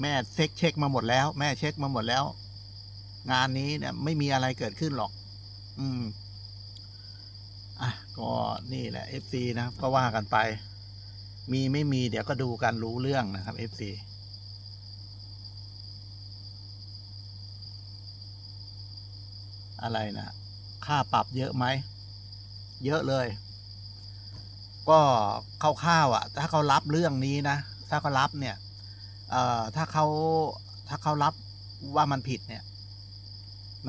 แม่เช็คเช็คมาหมดแล้ว แม่เช็คมาหมดแล้ว งานนี้เนี่ยไม่มีอะไรเกิดขึ้นหรอก อืม อะ ก็นี่แหละ FC นะก็ว่ากันไป มีไม่มีเดี๋ยวก็ดูกันรู้เรื่องนะครับ FC อะไรนะ ค่าปรับเยอะไหม เยอะเลย ก็คร่าวๆอะ ถ้าเขารับเรื่องนี้นะ ถ้าเขารับเนี่ย เอ่อถ้าเขาถ้าเขารับว่ามันผิดเนี่ย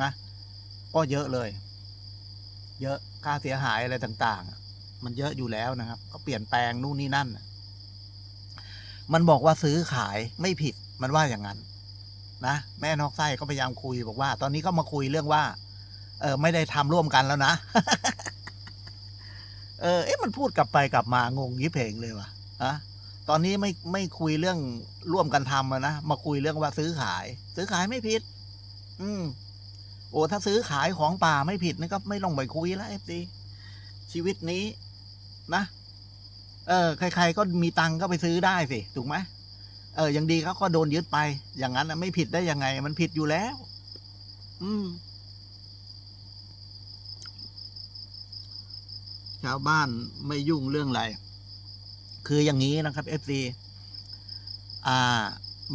นะก็เยอะเลย เยอะค่าเสียหายอะไรต่าง ๆ มันเยอะอยู่แล้วนะครับ ก็เปลี่ยนแปลงนู่นนี่นั่น มันบอกว่าซื้อขายไม่ผิดมันว่าอย่างนั้น นะแม่นอกไส้ก็พยายามคุยบอกว่า ตอนนี้ก็มาคุยเรื่องว่า เออ ไม่ได้ทำร่วมกันแล้วนะเออเอ๊ะมันพูดกลับไปกลับมางงยิบเพลงเลยว่ะอะ ตอนนี้ไม่ไม่คุยเรื่องร่วมกันทำนะมาคุยเรื่องว่าซื้อขาย ซื้อขายไม่ผิด อืม โอ้ถ้าซื้อขายของป่าไม่ผิดนี่ก็ไม่ลงไปคุยแล้วเอฟซีชีวิตนี้ นะเออใคร ๆ ก็มีตังก็ไปซื้อได้สิถูกไหมเอออย่างดีเขาก็โดนยึดไป อย่างนั้นนะไม่ผิดได้ยังไง มันผิดอยู่แล้ว อืมชาวบ้านไม่ยุ่งเรื่องอะไร คืออย่างนี้นะครับ FC อ่า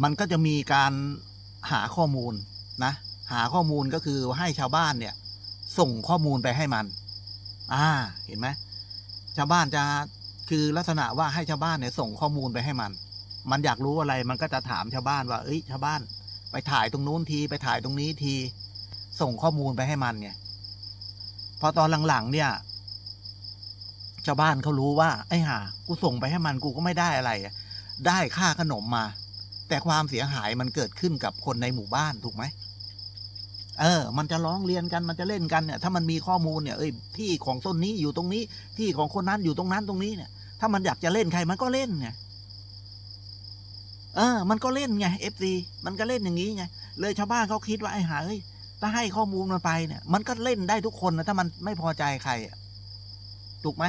มันก็จะมีการหาข้อมูลนะ หาข้อมูลก็คือให้ชาวบ้านเนี่ย ส่งข้อมูลไปให้มัน อ่า เห็นไหมชาวบ้านจะคือลักษณะว่าให้ชาวบ้านเนี่ยส่งข้อมูลไปให้มัน มันอยากรู้อะไรมันก็จะถามชาวบ้านว่า เอ้ย ชาวบ้าน ไปถ่ายตรงนู้นที ไปถ่ายตรงนี้ที ส่งข้อมูลไปให้มันไง พอตอนหลังๆเนี่ย ชาวบ้านเขารู้ว่า ไอ้ห่ากูส่งไปให้มันกูก็ไม่ได้อะไร ได้ค่าขนมมา แต่ความเสียหายมันเกิดขึ้นกับคนในหมู่บ้านถูกไหมเออ มันจะร้องเรียนกัน มันจะเล่นกันเนี่ย ถ้ามันมีข้อมูลเนี่ย เอ้ย ที่ของต้นนี้อยู่ตรงนี้ ที่ของคนนั้นอยู่ตรงนั้นตรงนี้เนี่ย ถ้ามันอยากจะเล่นใครมันก็เล่นไง เออ มันก็เล่นไงเอฟซีมันก็เล่นอย่างนี้ไง เลยชาวบ้านเขาคิดว่าไอ้ห่าเอ้ย ถ้าให้ข้อมูลมันไปเนี่ย มันก็เล่นได้ทุกคนนะ ถ้ามันไม่พอใจใคร ถูกไหม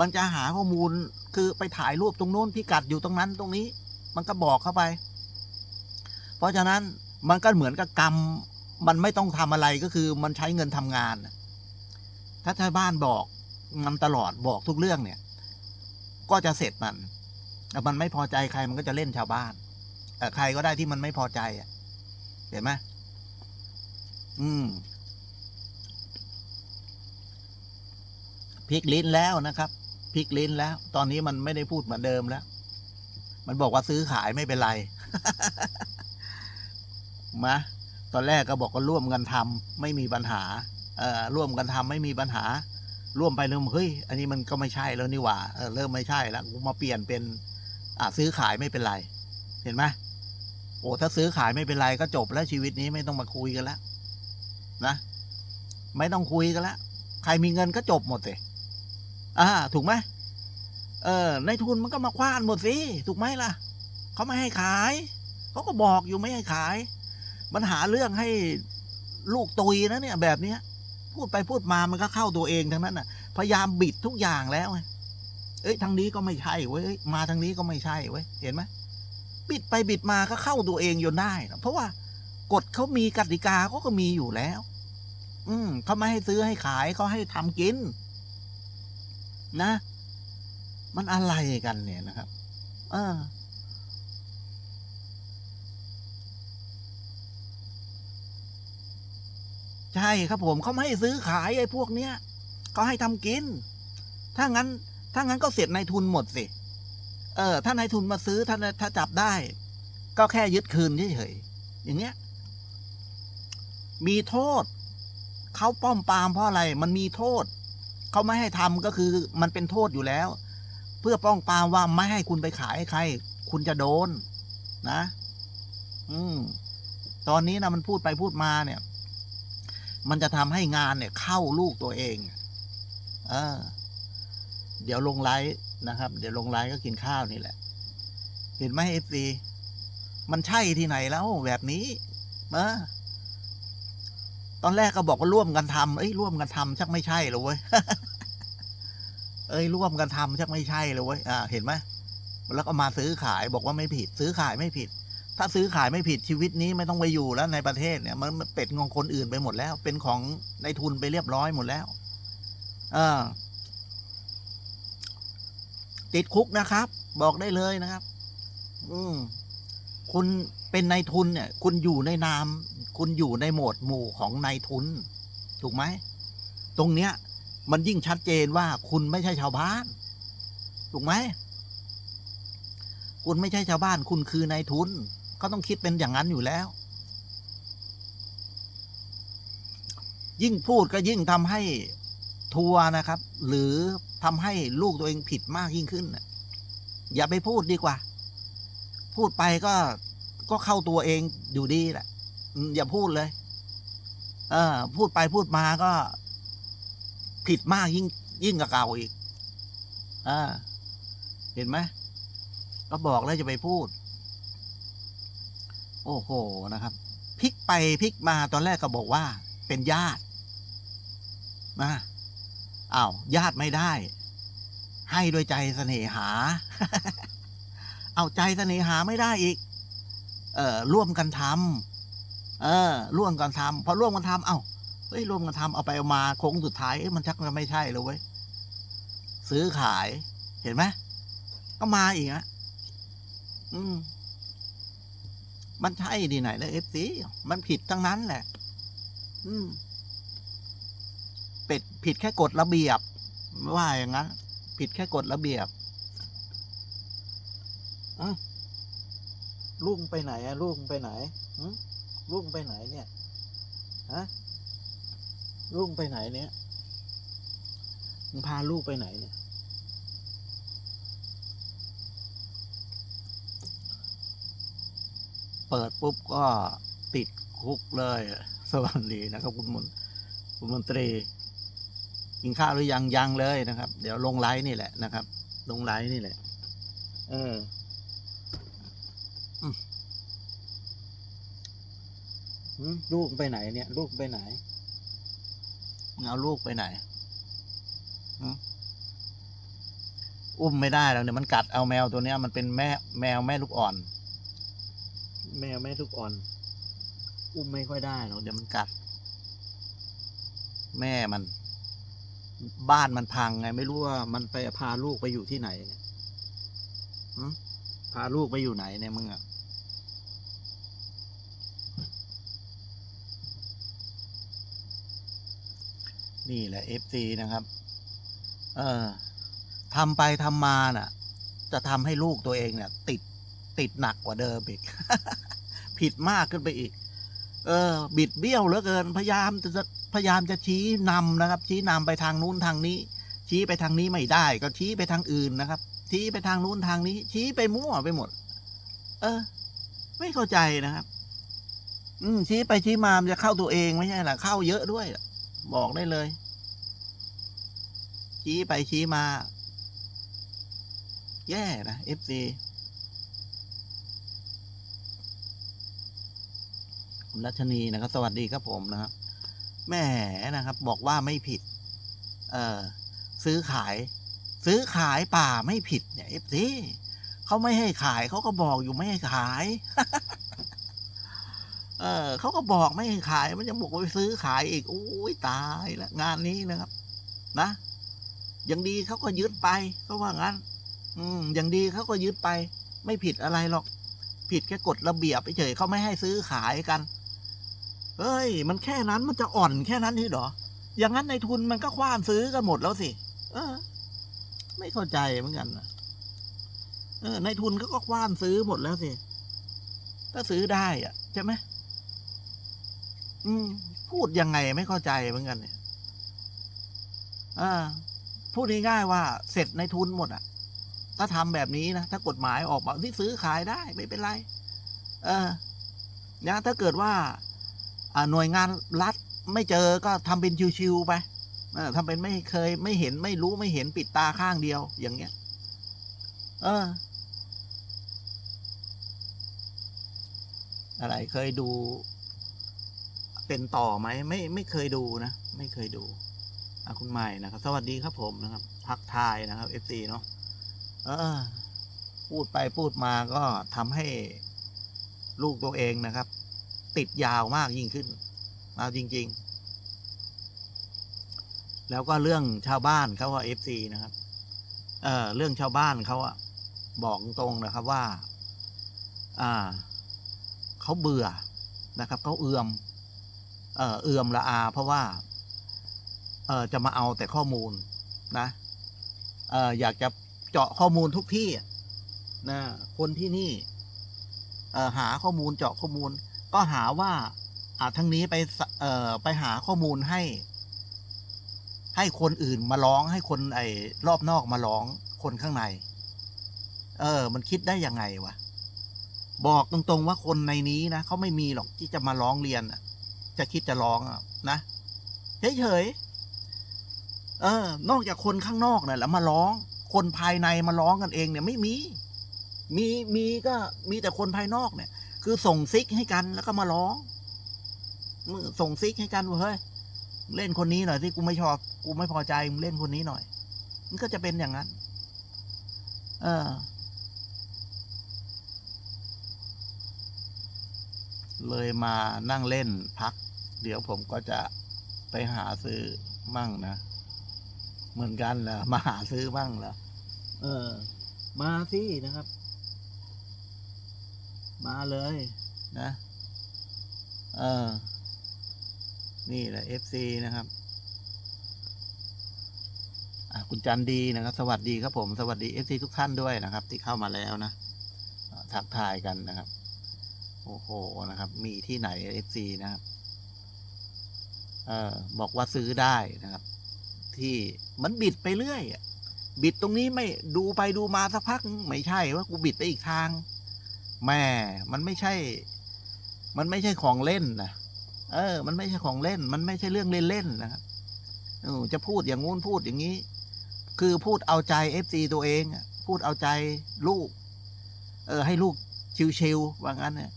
มันจะหาข้อมูลคือไปถ่ายรูปตรงโน้นพิกัดอยู่ตรงนั้นตรงนี้ มันก็บอกเข้าไป เพราะฉะนั้นมันก็เหมือนกับกรรม มันไม่ต้องทำอะไรก็คือมันใช้เงินทำงาน ถ้าชาวบ้านบอกมันตลอดบอกทุกเรื่องเนี่ย ก็จะเสร็จมันแต่มันไม่พอใจใครมันก็จะเล่นชาวบ้านแต่ใครก็ได้ที่มันไม่พอใจอะเห็นไหมอืมพลิกลิ้นแล้วนะครับ พลิกลิ้นแล้ว ตอนนี้มันไม่ได้พูดเหมือนเดิมแล้ว มันบอกว่าซื้อขายไม่เป็นไรมาตอนแรกก็บอกว่าร่วมกันทำไม่มีปัญหา เอ่อร่วมกันทำไม่มีปัญหา ร่วมไปเริ่มเฮ้ย อันนี้มันก็ไม่ใช่แล้วนี่หว่าเออเริ่มไม่ใช่แล้วกูมาเปลี่ยนเป็น อ่าซื้อขายไม่เป็นไร เห็นไหมโอ้ถ้าซื้อขายไม่เป็นไรก็จบแล้วชีวิตนี้ไม่ต้องมาคุยกันแล้วนะ ไม่ต้องคุยกันแล้วใครมีเงินก็จบหมดเลย อ่า ถูกไหมเออในทุนมันก็มาคว้านหมดสิถูกไหมล่ะเขาไม่ให้ขายเขาก็บอกอยู่ไม่ให้ขาย มันหาเรื่องให้ลูกตุยนะเนี่ย แบบเนี้ย พูดไปพูดมามันก็เข้าตัวเองทั้งนั้นน่ะ พยายามบิดทุกอย่างแล้วไงเอ้ยทางนี้ก็ไม่ใช่เว้ยมาทางนี้ก็ไม่ใช่เว้ยเห็นไหมบิดไปบิดมาก็เข้าตัวเองจนได้นะเพราะว่ากฎเขามีกติกาเขาก็มีอยู่แล้ว อืมเขาไม่ให้ซื้อให้ขายเขาให้ทำกิน นะ มันอะไรกันเนี่ยนะครับอใช่ครับผมเขาไม่ให้ซื้อขายไอ้พวกเนี้ยเขาให้ทำกิน ถ้างั้น ถ้างั้นก็เสร็จนายทุนหมดสิ เออ ถ้านายทุนมาซื้อถ้าถ้าจับได้ ก็แค่ยึดคืนเฉยๆอย่างเงี้ย มีโทษ เขาป้อมปามเพราะอะไร มันมีโทษ เขาไม่ให้ทำก็คือมันเป็นโทษอยู่แล้ว เพื่อป้องปามว่าไม่ให้คุณไปขายให้ใคร คุณจะโดน นะ อืมตอนนี้นะมันพูดไปพูดมาเนี่ย มันจะทำให้งานเนี่ย เข้าลูกตัวเอง เออ เดี๋ยวลงไลฟ์นะครับ เดี๋ยวลงไลฟ์ก็กินข้าวนี่แหละ เห็นไหมเอฟซีมันใช่ที่ไหนแล้วแบบนี้ เออ ตอนแรกก็บอกว่าร่วมกันทำเอ้ยร่วมกันทำชักไม่ใช่เลยเว้ยเอ้ยร่วมกันทำชักไม่ใช่เลยเว้ยอ่าเห็นไหมแล้วก็มาซื้อขายบอกว่าไม่ผิด ซื้อขายไม่ผิด ถ้าซื้อขายไม่ผิดชีวิตนี้ไม่ต้องไปอยู่แล้วในประเทศเนี่ยมันเป็ดงองคนอื่นไปหมดแล้ว เป็นของในทุนไปเรียบร้อยหมดแล้วเออติดคุกนะครับ บอกได้เลยนะครับ อืมคุณเป็นในทุนเนี่ย คุณอยู่ในนาม คุณอยู่ในโหมดหมู่ของนายทุน ถูกไหม ตรงเนี้ย มันยิ่งชัดเจนว่าคุณไม่ใช่ชาวบ้าน ถูกไหม คุณไม่ใช่ชาวบ้าน คุณคือนายทุน ก็ต้องคิดเป็นอย่างนั้นอยู่แล้ว ยิ่งพูดก็ยิ่งทำให้ทัวนะครับ หรือทำให้ลูกตัวเองผิดมากยิ่งขึ้น อย่าไปพูดดีกว่า พูดไปก็ก็เข้าตัวเองอยู่ดีแหละ อย่าพูดเลย เออ พูดไปพูดมาก็ ผิดมากยิ่ง ยิ่งกับเก่าอีกอ่าเห็นไหมก็บอกแล้วจะไปพูด โอ้โหนะครับพลิกไปพลิกมาตอนแรกก็บอกว่า เป็นญาตินะอ้าวญาติไม่ได้ ให้โดวยใจเสน่หา เอาใจเสน่หาไม่ได้อีก เออร่วมกันทำ เออร่วมกันทำพอร่วมกันทำเอ้าเฮ้ยร่วมกันทำเอาไปเอามาโค้งสุดท้ายมันชักจะไม่ใช่แล้วเว้ยซื้อขายเห็นไหมก็มาอีกนะอืม มันใช่ดีไหนเลยเอฟซีมันผิดทั้งนั้นแหละ อืมเป็ดผิดแค่กฎระเบียบ ว่าอย่างนั้น ผิดแค่กฎระเบียบอลุงไปไหนอะลุงไปไหนหึ ลุงไปไหนเนี่ยฮะลุงไปไหนเนี่ยมึงพาลูกไปไหนเนี่ย เปิดปุ๊บก็ติดคุกเลย สวัสดีนะครับคุณมนคุณมนตรี กินข้าวหรือยังยังเลยนะครับ เดี๋ยวลงไลฟ์นี่แหละนะครับ ลงไลฟ์นี่แหละ เอออืมหืม ลูกไปไหนเนี่ย ลูกไปไหนมึงเอาลูกไปไหนหืมอุ้มไม่ได้แล้วเนี่ยมันกัดเอาแมวตัวเนี้ยมันเป็นแม่แมวแม่ลูกอ่อน แมวแม่ลูกอ่อน อุ้มไม่ค่อยได้หรอกเดี๋ยวมันกัด แม่มัน บ้านมันพังไง ไม่รู้ว่ามันไปพาลูกไปอยู่ที่ไหนเนี่ยหึพาลูกไปอยู่ไหนเนี่ยมึงอะ นี่แหละเอฟซีนะครับ เออทำไปทำมาน่ะ จะทำให้ลูกตัวเองเนี่ย ติดติดหนักกว่าเดิมอีก ผิดมากขึ้นไปอีก เออ บิดเบี้ยวเหลือเกิน พยายามจะพยายามจะชี้นำนะครับ ชี้นำไปทางนู้นทางนี้ ชี้ไปทางนี้ไม่ได้ ก็ชี้ไปทางอื่นนะครับ ชี้ไปทางนู้นทางนี้ ชี้ไปมั่วไปหมด เออ ไม่เข้าใจนะครับ อืมชี้ไปชี้มามันจะเข้าตัวเองไม่ใช่หรอเข้าเยอะด้วย บอกได้เลย ชี้ไปชี้มา แย่นะเอฟซีคุณรัชนีนะครับ สวัสดีครับผมนะครับแหม่นะครับ บอกว่าไม่ผิด เออซื้อขาย ซื้อขายป่าไม่ผิดเนี่ยเอฟซีเขาไม่ให้ขายเขาก็บอกอยู่ไม่ให้ขาย เออเขาก็บอกไม่ให้ขาย มันยังบอกไปซื้อขายอีกโอ้ยตายละงานนี้นะครับ นะอย่างดีเขาก็ยึดไปเขาว่างั้น อืม อย่างดีเขาก็ยึดไป ไม่ผิดอะไรหรอก ผิดแค่กฎระเบียบเฉยเขาไม่ให้ซื้อขายกันเฮ้ย มันแค่นั้นมันจะอ่อนแค่นั้นนี่เหรอ อย่างนั้นในทุนมันก็คว้านซื้อกันหมดแล้วสิ เออ ไม่เข้าใจเหมือนกันนะเออ ในทุนเขาก็คว้านซื้อหมดแล้วสิ ถ้าซื้อได้อะใช่ไหม อืม พูดยังไงไม่เข้าใจเหมือนกันเนี่ยอ่าพูดง่ายๆว่าเสร็จในทุนหมดอะ ถ้าทำแบบนี้นะ ถ้ากฎหมายออกมาที่ซื้อขายได้ไม่เป็นไร เออนะถ้าเกิดว่าหน่วยงานรัฐไม่เจอก็ทำเป็นชิวๆไปทำเป็นไม่เคย ไม่เห็นไม่รู้ไม่เห็นปิดตาข้างเดียว อย่างเงี้ย เออ อะไรเคยดู เป็นต่อไหมไม่ไม่เคยดูนะ ไม่เคยดูอะคุณใหม่นะครับ สวัสดีครับผมนะครับ ทักทายนะครับเอฟซีเนาะเออ พูดไปพูดมาก็ทำให้ลูกตัวเองนะครับ ติดยาวมากยิ่งขึ้นเอาจริง ๆ แล้วก็เรื่องชาวบ้านเขาว่าเอฟซีนะครับ เออเรื่องชาวบ้านเขาอะบอกตรงนะครับว่า อ่าเขาเบื่อนะครับเขาเอือม เอื่อมละอา เพราะว่าเอจะมาเอาแต่ข้อมูลนะเออยากจะเจาะข้อมูลทุกที่นะคนที่นี่เอหาข้อมูลเจาะข้อมูล ก็หาว่าอาทั้งนี้ไปเอไปหาข้อมูลให้ ให้คนอื่นมาร้องให้คนไอ้รอบนอกมาร้องคนข้างใน เออ มันคิดได้ยังไงวะบอกตรงๆว่าคนในนี้นะเขาไม่มีหรอกที่จะมาร้องเรียนอะ จะคิดจะร้องอะนะเฉยๆเออ นอกจากคนข้างนอกเนี่ยแล้วมาร้อง คนภายในมาร้องกันเองเนี่ยไม่มี มีมีก็มีแต่คนภายนอกเนี่ย คือส่งซิกให้กันแล้วก็มาร้องส่งซิกให้กันว่าเฮ้ยเล่นคนนี้หน่อยที่กูไม่ชอบ กูไม่พอใจมึงเล่นคนนี้หน่อย มันก็จะเป็นอย่างนั้น เออ เลยมานั่งเล่นพัก เดี๋ยวผมก็จะไปหาซื้อมั่งนะ เหมือนกันเหรอมาหาซื้อมั่งเหรอเออ มาสินะครับ มาเลยนะ เออ นี่แหละ FC นะครับคุณจันดีนะครับ สวัสดีครับผม สวัสดี FC ทุกท่านด้วยนะครับ ที่เข้ามาแล้วนะทักทายกันนะครับ โอ้โหนะครับ มีที่ไหน FC นะครับ เออบอกว่าซื้อได้นะครับ ที่มันบิดไปเรื่อยบิดตรงนี้ไม่ดูไปดูมาสักพักไม่ใช่ว่ากูบิดไปอีกทางแม่มันไม่ใช่ มันไม่ใช่ของเล่นนะเออ มันไม่ใช่ของเล่น มันไม่ใช่เรื่องเล่นๆนะครับจะพูดอย่างงู้นพูดอย่างนี้ คือพูดเอาใจเอฟซีตัวเองพูดเอาใจลูก เออ ให้ลูกชิวๆว่างั้นเนี่ย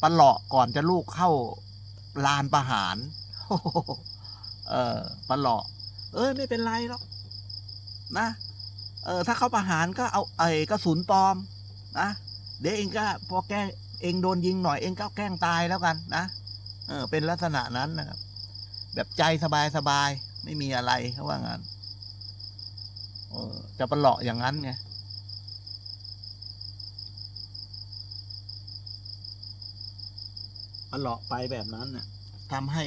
ปะเลาะก่อนจะลูกเข้าลานประหาร เออปะเหลาะเอ้ยไม่เป็นไรหรอกนะ เออถ้าเขาประหารก็เอาไอ้กระสุนปลอม นะเดี๋ยวเองก็พอแกล้งเองโดนยิงหน่อยเองก็แกล้งตายแล้วกันนะเออ เป็นลักษณะนั้นนะครับ แบบใจสบายสบายๆไม่มีอะไรเขาว่างั้นเออจะประหลาะอย่างนั้นไงประหลาะไปแบบนั้นน่ะทำให้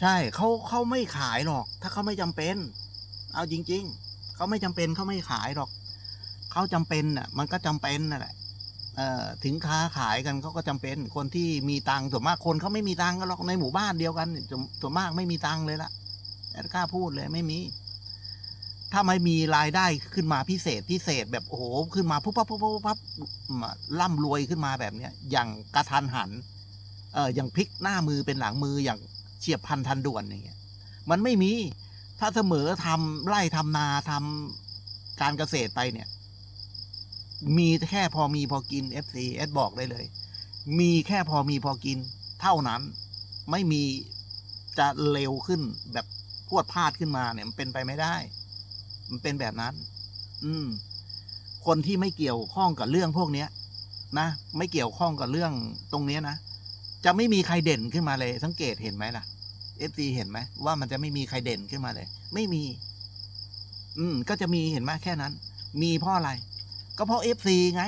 ใช่เขาเขาไม่ขายหรอก ถ้าเขาไม่จำเป็น เอาจริง ๆเขาไม่จำเป็นเขาไม่ขายหรอกเขาจำเป็นน่ะ มันก็จำเป็นนั่นแหละเอ่อถึงค้าขายกันเขาก็จำเป็น คนที่มีตังค์ส่วนมากคนเขาไม่มีตังค์ก็หรอกในหมู่บ้านเดียวกันส่วนมากไม่มีตังค์เลยละแต่กล้าพูดเลยไม่มี ถ้าไม่มีรายได้ขึ้นมาพิเศษพิเศษแบบโอ้โหขึ้นมาปุ๊บปั๊บปุ๊บปั๊บปั๊บร่ำรวยขึ้นมาแบบเนี้ย อย่างกระทันหัน เอออย่างพลิกหน้ามือเป็นหลังมืออย่าง เฉียบพันทันด่วนอย่างเงี้ยมันไม่มีถ้าเสมอทำไร่ทำนาทำการเกษตรไปเนี่ย มีแค่พอมีพอกิน FC เอสบอกได้เลย มีแค่พอมีพอกิน เท่านั้นไม่มีจะเร็วขึ้นแบบพรวดพลาดขึ้นมาเนี่ยมันเป็นไปไม่ได้ มันเป็นแบบนั้น อืม คนที่ไม่เกี่ยวข้องกับเรื่องพวกเนี้ย นะ ไม่เกี่ยวข้องกับเรื่องตรงเนี้ยนะ จะไม่มีใครเด่นขึ้นมาเลย สังเกตเห็นไหมล่ะเอฟซีเห็นไหมว่ามันจะไม่มีใครเด่นขึ้นมาเลย ไม่มี อืม ก็จะมีเห็นไหมแค่นั้น มีเพราะอะไร ก็เพราะเอฟซีไง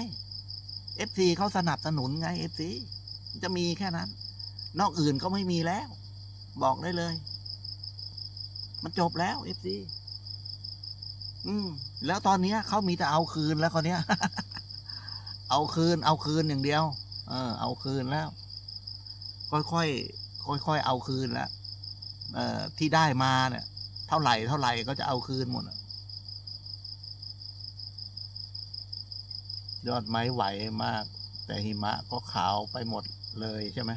เอฟซีเขาสนับสนุนไงเอฟซีจะมีแค่นั้น นอกอื่นก็ไม่มีแล้ว บอกได้เลย มันจบแล้วเอฟซีอืม แล้วตอนเนี้ยเขามีแต่เอาคืนแล้วคนเนี้ย เอาคืน เอาคืนอย่างเดียว เออ เอาคืนแล้ว ค่อยๆค่อยๆเอาคืนล้วเอ่อที่ได้มาเนี่ย เท่าไหร่เท่าไหร่ก็จะเอาคืนหมดยอดไม้ไหวมาก แต่หิมะก็ขาวไปหมดเลยใช่ไหม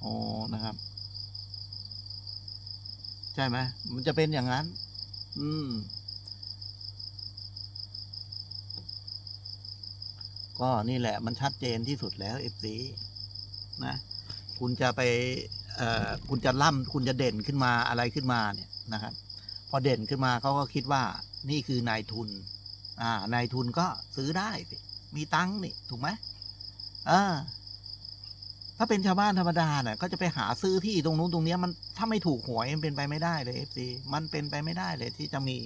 โอ้นะครับ ใช่ไหมมันจะเป็นอย่างนั้น อืม ก็นี่แหละมันชัดเจนที่สุดแล้วเอฟซีนะ คุณจะไปคุณจะล่ำคุณจะเด่นขึ้นมาอะไรขึ้นมาเนี่ยนะครับ พอเด่นขึ้นมาเขาก็คิดว่านี่คือนายทุนอ่านายทุนก็ซื้อได้สิมีตังค์นี่ถูกไหมเออถ้าเป็นชาวบ้านธรรมดาเนี่ยก็จะไปหาซื้อที่ตรงนู้นตรงเนี้ยมันถ้าไม่ถูกหวยมันเป็นไปไม่ได้เลยเอฟซีมันเป็นไปไม่ได้เลยที่จะมี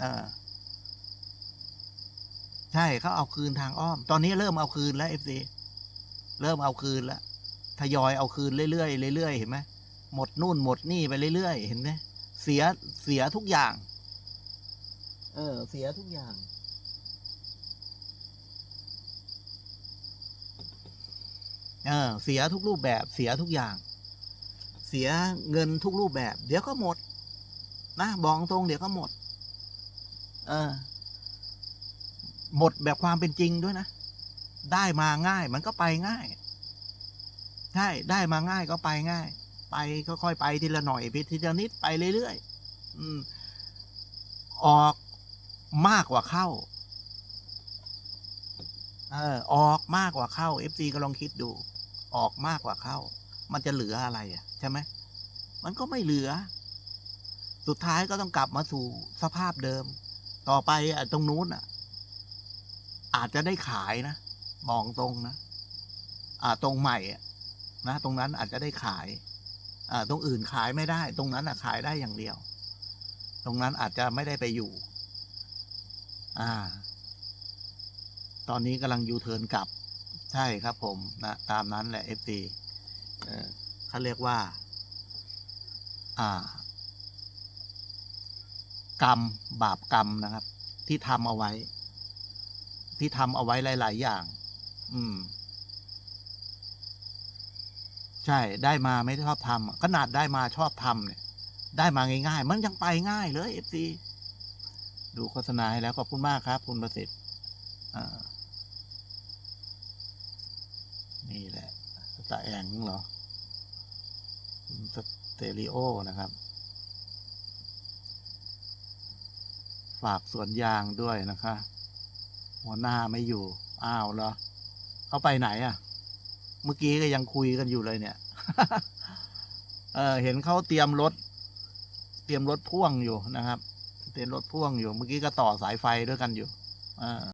เออใช่เขาเอาคืนทางอ้อม ตอนนี้เริ่มเอาคืนแล้วเอฟซีเริ่มเอาคืนแล้ว ทยอยเอาคืนเรื่อยๆเรื่อยๆเห็นไหมหมดนู่นหมดนี่ไปเรื่อยๆเห็นไหมเสียเสียทุกอย่าง เออ เสียทุกอย่าง เออ เสียทุกรูปแบบเสียทุกอย่าง เสียเงินทุกรูปแบบ เดี๋ยวก็หมด นะบอกตรงเดี๋ยวก็หมด เออ หมดแบบความเป็นจริงด้วยนะ ได้มาง่ายมันก็ไปง่าย ใช่ได้มาง่ายก็ไปง่าย ไปค่อยๆไปทีละหน่อยไปทีละนิดไปเรื่อยๆอืมออกมากกว่าเข้าเออออกมากกว่าเข้า FC ก็ลองคิดดู ออกมากกว่าเข้า มันจะเหลืออะไรอะใช่ไหมมันก็ไม่เหลือ สุดท้ายก็ต้องกลับมาสู่สภาพเดิม ต่อไปอะตรงนู้นอะ อาจจะได้ขายนะบอกตรงนะ อ่าตรงใหม่อะ นะตรงนั้นอาจจะได้ขายอ่าตรงอื่นขายไม่ได้ ตรงนั้นอะขายได้อย่างเดียว ตรงนั้นอาจจะไม่ได้ไปอยู่ อ่า ตอนนี้กำลังยูเทิร์นกลับ ใช่ครับผมนะตามนั้นแหละเอฟซีเออเขาเรียกว่า อ่า กรรมบาปกรรมนะครับ ที่ทำเอาไว้ ที่ทำเอาไว้หลาย ๆ อย่าง อืม ใช่ได้มาไม่ชอบทำขนาดได้มาชอบทำเนี่ย ได้มาง่ายๆ มันยังไปง่ายเลยเอฟซีดูโฆษณาให้แล้วขอบคุณมากครับ คุณประสิทธิ์นี่แหละสตาแองเหรอสเตริโอนะครับ ฝากสวนยางด้วยนะคะ หัวหน้าไม่อยู่ อ้าวเหรอ เขาไปไหนอะ่ะ เมื่อกี้ก็ยังคุยกันอยู่เลยเนี่ย เออเห็นเขาเตรียมรถ เตรียมรถพ่วงอยู่นะครับ เตรียมรถพ่วงอยู่ เมื่อกี้ก็ต่อสายไฟด้วยกันอยู่ อ่า